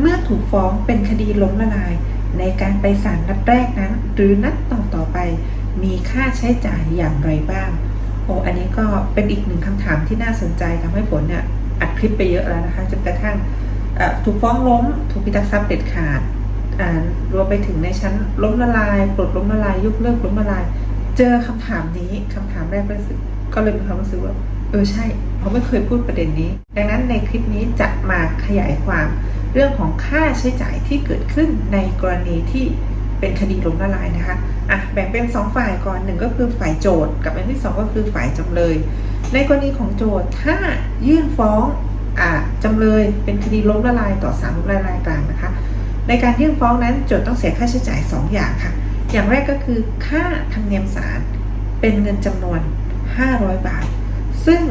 เมื่อถูกฟ้องเป็นคดีล้มละลาย ในการไปศาลนัดแรกนั้น หรือนัดต่อต่อไป มีค่าใช้จ่ายอย่างไรบ้าง โอ้อันนี้ก็เป็นอีกหนึ่งคำถามที่น่าสนใจทำให้ฝนเนี่ยอัดคลิปไปเยอะแล้วนะคะจนกระทั่งถูกฟ้องล้ม ถูกพิทักษ์ทรัพย์เด็ดขาดรวมไปถึงในชั้นล้มละลายปลดล้มละลายยกเลิกล้มละลาย เจอคำถามนี้คำถามแรกรู้สึกก็เลยมีความรู้สึกว่าเออใช่เขาไม่เคยพูดประเด็นนี้ ดังนั้นในคลิปนี้จะมาขยายความ เรื่องของค่าใช้จ่ายที่เกิดขึ้นในกรณีที่เป็นคดีล้มละลายนะคะอะแบ่งเป็น 2 ฝ่ายก่อนหนึ่งก็คือฝ่ายโจทย์กับอันที่ 2 ก็คือฝ่ายจำเลย ในกรณีของโจทย์ถ้ายื่นฟ้องอ่าจำเลยเป็นคดีล้มละลายต่อศาลล้มละลายกลางนะคะ ในการยื่นฟ้องนั้นโจทย์ต้องเสียค่าใช้จ่าย 2 อย่างค่ะ อย่างแรกก็คือค่าธรรมเนียมศาลเป็นเงินจำนวน 500 บาท ซึ่ง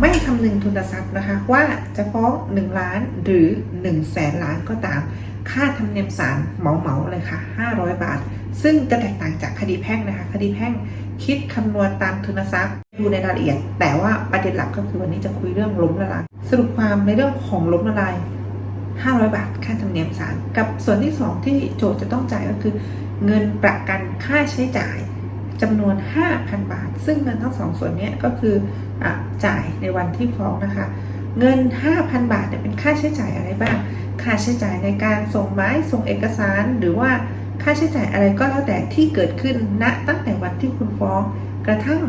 ไม่คำนึงทุนทรัพย์นะคะว่าจะฟ้อง 1 ล้านหรือ1แสนล้านก็ตาม ค่าธรรมเนียมศาลเหมาเหมาเลยค่ะ 500 บาท ซึ่งจะแตกต่างจากคดีแพ่งนะคะ คดีแพ่งคิดคำนวณตามทุนทรัพย์ดูในรายละเอียด แต่ว่าประเด็นหลักก็คือวันนี้จะคุยเรื่องล้มละลายสรุปความในเรื่องของล้มละลาย500 บาทค่าธรรมเนียมศาลกับส่วนที่ 2 ที่โจทย์จะต้องจ่ายก็คือ เงินประกันค่าใช้จ่าย จำนวน 5,000 บาท ซึ่งเงินทั้งสองส่วนนี้ก็คืออจ่ายในวันที่ฟ้องนะคะ เงิน 5,000 บาทเนี่ยเป็นค่าใช้จ่ายอะไรบ้าง ค่าใช้จ่ายในการส่งไม้ส่งเอกสารหรือว่าค่าใช้จ่ายอะไรก็แล้วแต่ที่เกิดขึ้นณตั้งแต่วันที่คุณฟ้อง กระทั่ง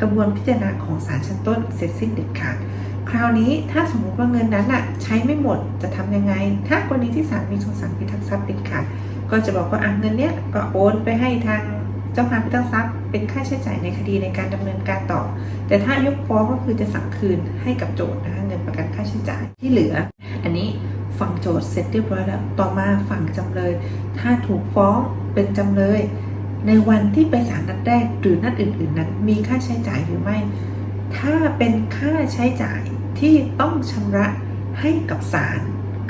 กระบวนพิจารณาของศาลชั้นต้นเสร็จสิ้นเด็ดขาดคราวนี้ถ้าสมมติว่าเงินนั้นอะใช้ไม่หมดจะทำยังไง ถ้ากรณีที่ศาลมีคำสั่งพิทักษ์ทรัพย์เด็ดขาดก็จะบอกว่าอะเงินเนี้ยก็โอนไปให้ทาง เจ้าพนักพิทักษ์ทรัพย์เป็นค่าใช้จ่ายในคดีในการดำเนินการต่อ แต่ถ้ายกฟ้องก็คือจะสั่งคืนให้กับโจทย์นะคะเงินประกันค่าใช้จ่ายที่เหลือ อันนี้ฝั่งโจทย์เสร็จเรียบร้อยแล้ว ต่อมาฝั่งจำเลย ถ้าถูกฟ้องเป็นจำเลย ในวันที่ไปศาลนัดแรกหรือนัดอื่น ๆ นั้น มีค่าใช้จ่ายหรือไม่ ถ้าเป็นค่าใช้จ่ายที่ต้องชำระให้กับศาล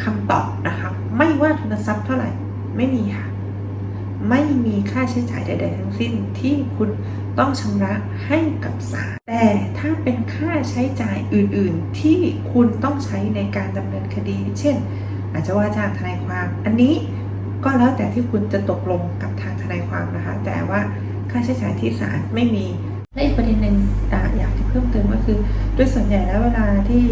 คำตอบนะคะ ไม่ว่าทุนทรัพย์เท่าไหร่ไม่มีค่ะ ไม่มีค่าใช้จ่ายใด ๆ ทั้งสิ้นที่คุณต้องชำระให้กับศาลแต่ถ้าเป็นค่าใช้จ่ายอื่นๆ ที่คุณต้องใช้ในการดำเนินคดี เช่น อาจจะว่าจ้างทนายความอันนี้ก็แล้วแต่ที่คุณจะตกลงกับทางทนายความนะคะ แต่ว่าค่าใช้จ่ายที่ศาลไม่มี และอีกประเด็นหนึ่งอยากจะเพิ่มเติมก็คือโดยส่วนใหญ่แล้วเวลาที่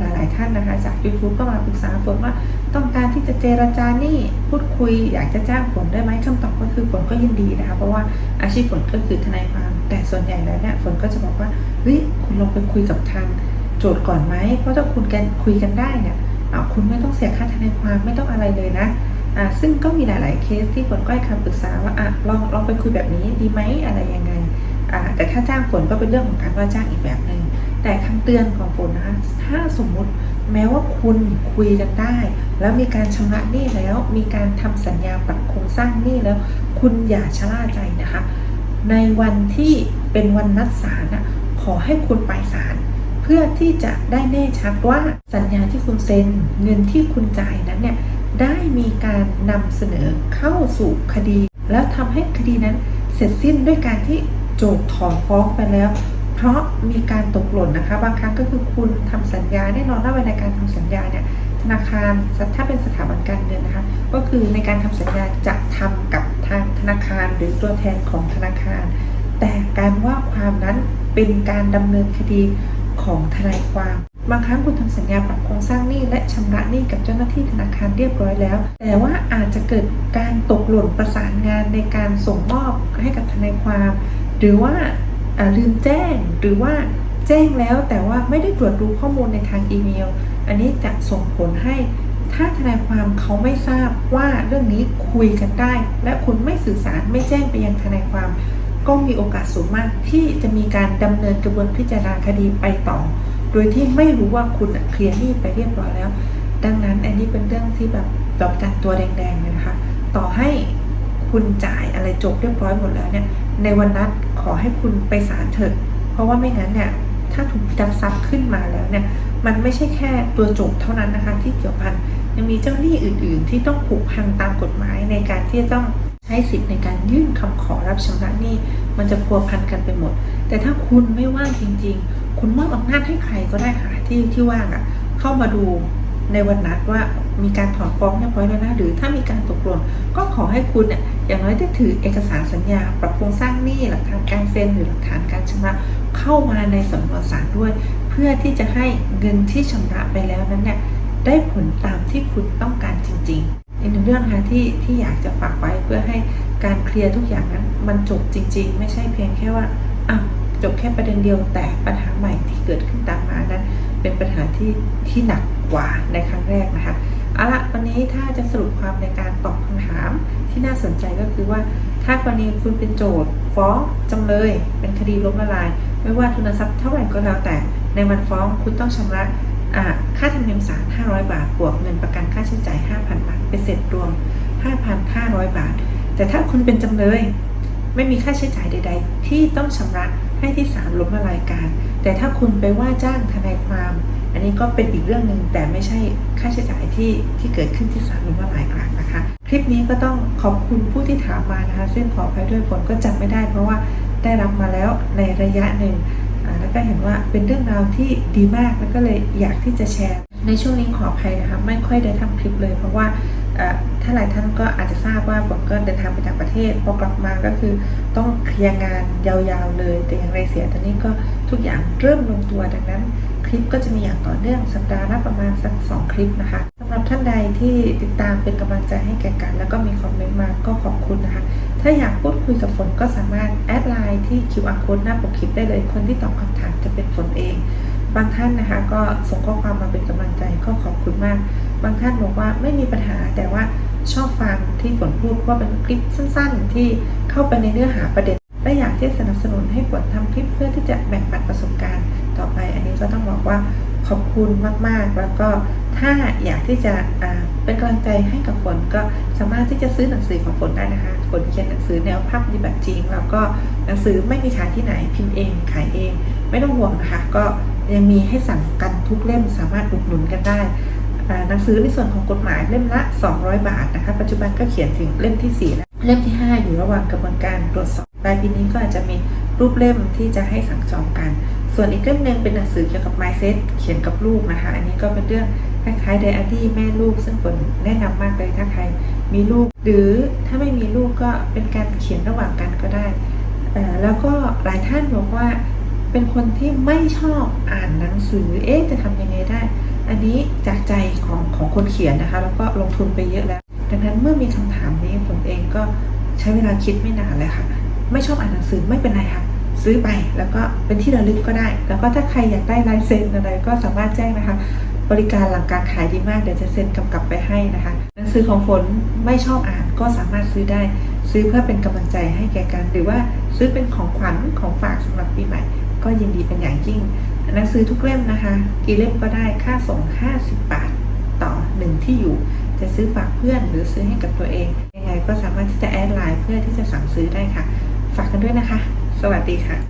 หลาย ๆ ท่านนะคะจาก YouTube ก็มาปรึกษาฝนว่าต้องการที่จะเจรจาหนี่พูดคุย อยากจะจ้างฝนได้ไหมคำตอบก็คือฝนก็ยินดีนะคะเพราะว่าอาชีพฝนก็คือทนายความ แต่ส่วนใหญ่แล้วเนี่ยฝนก็จะบอกว่าเฮ้ยคุณลองไปคุยกับทางโจทย์ก่อนไหมเพราะถ้าคุณกันคุยกันได้เนี่ยคุณไม่ต้องเสียค่าทนายความไม่ต้องอะไรเลยนะซึ่งก็มีหลาย ๆ เคสที่ฝนก็ให้คำปรึกษาว่าอะลองลองไปคุยแบบนี้ดีไหมอะไรยังไงา แต่ถ้าจ้างฝนก็เป็นเรื่องของการว่าจ้างอีกแบบหนึ่งแต่คำเตือนของฝนนะคะถ้าสมมุติแม้ว่าคุณคุยกันได้ แล้วมีการชำระหนี้แล้ว มีการทำสัญญาปรับโครงสร้างหนี้แล้ว คุณอย่าชะล่าใจนะคะ ในวันที่เป็นวันนัดศาลน่ะขอให้คุณไปศาลเพื่อที่จะได้แน่ชัดว่าสัญญาที่คุณเซ็นเงินที่คุณจ่ายนั้นเนี่ยได้มีการนำเสนอเข้าสู่คดี แล้วทำให้คดีนั้นเสร็จสิ้นด้วยการที่ โจทย์ถอนฟ้องไปแล้ว เพราะมีการตกหล่นนะคะ บางครั้งก็คือคุณทำสัญญาแน่นอนว่าในการทำสัญญาเนี่ยธนาคารถ้าเป็นสถาบันการเงินนะคะ ก็คือในการทำสัญญาจะทำกับทางธนาคารหรือตัวแทนของธนาคาร แต่การว่าความนั้นเป็นการดำเนินคดีของทนายความบางครั้งคุณทำสัญญาปรับโครงสร้างหนี้และชำระหนี้กับเจ้าหน้าที่ธนาคารเรียบร้อยแล้ว แต่ว่าอาจจะเกิดการตกหล่นประสานงานในการส่งมอบให้กับทนายความ หรือว่าลืมแจ้งหรือว่าแจ้งแล้วแต่ว่าไม่ได้ตรวจดูข้อมูลในทางอีเมล อันนี้จะส่งผลให้ถ้าทนายความเขาไม่ทราบว่าเรื่องนี้คุยกันได้ และคุณไม่สื่อสารไม่แจ้งไปยังทนายความ ก็มีโอกาสสูงมากที่จะมีการดำเนินกระบวนพิจารณาคดีไปต่อ โดยที่ไม่รู้ว่าคุณเคลียร์หนี้ไปเรียบร้อยแล้ว ดังนั้นอันนี้เป็นเรื่องที่แบบดอกจันตัวแดงๆเลยนะคะ ต่อให้คุณจ่ายอะไรจบเรียบร้อยหมดแล้วเนี่ย ในวันนัดขอให้คุณไปศาลเถอะเพราะว่าไม่งั้นเนี่ย ถ้าถูกพิทักษ์ทรัพย์ขึ้นมาแล้วเนี่ย มันไม่ใช่แค่ตัวโจทเท่านั้นนะคะ ที่เกี่ยวพัน ยังมีเจ้าหนี้อื่น ๆ ที่ต้องผูกพันตามกฎหมายในการที่จะต้องใช้สิทธิ์ในการยื่นคำขอรับชำระหนี้ มันจะพัวพันกันไปหมด แต่ถ้าคุณไม่ว่างจริง ๆ คุณมอบอำนาจให้ใครก็ได้ค่ะที่ที่ว่างอะ่ะ เข้ามาดูในวันนัดว่ามีการถอนฟ้องเรียบร้อยแล้วนะหรือถ้ามีการตกลงก็ขอให้คุณเนี่ย อย่างน้อยได้ถือเอกสารสัญญา ปรับโครงสร้างหนี้หลักฐานการเซ็นหรือหลักฐานการชำระเข้ามาในสำนวนศาลด้วย เพื่อที่จะให้เงินที่ชำระไปแล้วนั้นเนี่ยได้ผลตามที่คุณต้องการจริง ๆ อีกหนึ่งเรื่องนะคะที่ที่อยากจะฝากไว้เพื่อให้การเคลียร์ทุกอย่างนั้นมันจบจริง ๆ ไม่ใช่เพียงแค่ว่าอ้าวจบแค่ประเด็นเดียวแต่ปัญหาใหม่ที่เกิดขึ้นตามมานั้นเป็นปัญหาที่ที่หนักกว่าในครั้งแรกนะคะ เอาละวันนี้ถ้าจะสรุปความในการตอบคำถามที่น่าสนใจก็คือว่า ถ้ากรณีคุณเป็นโจทย์ฟ้องจำเลย เป็นคดีล้มละลาย ไม่ว่าทุนทรัพย์เท่าไหร่ก็แล้วแต่ ในวันฟ้องคุณต้องชำระค่าธรรมเนียมศาล500 บาท บวกเงินประกันค่าใช้จ่าย 5,000 บาท เป็นเสร็จรวม 5,500 บาท แต่ถ้าคุณเป็นจำเลย ไม่มีค่าใช้จ่ายใด ๆ ที่ต้องชำระให้ที่ศาลล้มละลายการ แต่ถ้าคุณไปว่าจ้างทนายความ นนี้ก็เป็นอีกเรื่องหนึ่งแต่ไม่ใช่ค่าใช้จ่ายที่ที่เกิดขึ้นที่ศาลล้มละลายกลางนะคะ คลิปนี้ก็ต้องขอบคุณผู้ที่ถามมานะคะ ซึ่งขออภัยด้วยฝนก็จำไม่ได้ เพราะว่าได้รับมาแล้วในระยะหนึ่งแล้วก็เห็นว่าเป็นเรื่องราวที่ดีมากแล้วก็เลยอยากที่จะแชร์ ในช่วงนี้ขออภัยนะคะไม่ค่อยได้ทำคลิปเลย เพราะว่าถ้าหลายท่านก็อาจจะทราบว่าผมก็เดินทางไปต่างประเทศพอกลับมาก็คือต้องเคลียร์งานยาวๆเลย แต่อย่างไรเสียตอนนี้ก็ทุกอย่างเริ่มลงตัวดังนั้น ลิปก็จะมีอย่างต่อเนื่องสัปดาห์ละประมาณสักสองคลิปนะคะสำหรับท่านใดที่ติดตามเป็นกำลังใจให้แก่กัน แล้วก็มีคอมเมนต์มาก็ขอบคุณนะคะ ถ้าอยากพูดคุยกับฝนก็สามารถแอดไลน์ที่ QR code หน้าปกคลิปได้เลย คนที่ตอบคำถามจะเป็นฝนเอง บางท่านนะคะ ก็ส่งข้อความมาเป็นกำลังใจก็ขอบคุณมาก บางท่านบอกว่าไม่มีปัญหาแต่ว่าชอบฟังที่ฝนพูดว่าเป็นคลิปสั้นๆ ที่เข้าไปในเนื้อหาประเด็นและอยากที่สนับสนุนให้ฝนทำคลิปเพื่อที่จะแบ่งปันประสบการณ์ ต่อไป อันนี้ก็ต้องบอกว่าขอบคุณมากๆ แล้วก็ถ้าอยากที่จะเป็นกำลังใจให้กับฝนก็สามารถที่จะซื้อหนังสือของฝนได้นะคะฝนเขียนหนังสือแนวภาพปฏิบัติจริง แล้วก็หนังสือไม่มีขายที่ไหนพิมพ์เองขายเอง ไม่ต้องห่วงนะคะ ก็ยังมีให้สั่งกันทุกเล่มสามารถอุดหนุนกันได้หนังสือในส่วนของกฎหมายเล่มละ 200 บาทนะคะปัจจุบันก็เขียนถึงเล่มที่ 4 แล้วเล่มที่ 5 อยู่ระหว่างกระบวนการตรวจสอบปลายปีนี้ก็อาจจะมีรูปเล่มที่จะให้สั่งจองกัน ส่วนอีกเล่มหนึ่งเป็นหนังสือเกี่ยวกับ mindset เขียนกับลูกนะคะ อันนี้ก็เป็นเรื่องคล้ายๆไดอารี่แม่ลูก ซึ่งผลแนะนำมากเลยถ้าใครมีลูก หรือถ้าไม่มีลูกก็เป็นการเขียนระหว่างกันก็ได้ แล้วก็หลายท่านบอกว่าเป็นคนที่ไม่ชอบอ่านหนังสือ เอ๊ะจะทำยังไงได้ อันนี้จากใจของของคนเขียนนะคะ แล้วก็ลงทุนไปเยอะแล้ว ดังนั้นเมื่อมีคำถามนี้ผมเองก็ใช้เวลาคิดไม่นานเลยค่ะ ไม่ชอบอ่านหนังสือไม่เป็นไรค่ะ ซื้อไปแล้วก็เป็นที่ระลึกก็ได้ แล้วก็ถ้าใครอยากได้ลายเซ็นอะไรก็สามารถแจ้งนะคะ บริการหลังการขายดีมากเดี๋ยวจะเซ็นกำกับไปให้นะคะหนังสือของฝนไม่ชอบอ่านก็สามารถซื้อได้ ซื้อเพื่อเป็นกำลังใจให้แก่กัน หรือว่าซื้อเป็นของขวัญของฝากสำหรับปีใหม่ ก็ยินดีเป็นอย่างยิ่งหนังสือทุกเล่มนะคะ กี่เล่มก็ได้ค่าส่ง 50 บาทต่อหนึ่งที่อยู่จะซื้อฝากเพื่อนหรือซื้อให้กับตัวเอง ยังไงก็สามารถที่จะแอดไลน์เพื่อที่จะสั่งซื้อได้ค่ะ ฝากกันด้วยนะคะ สวัสดีค่ะ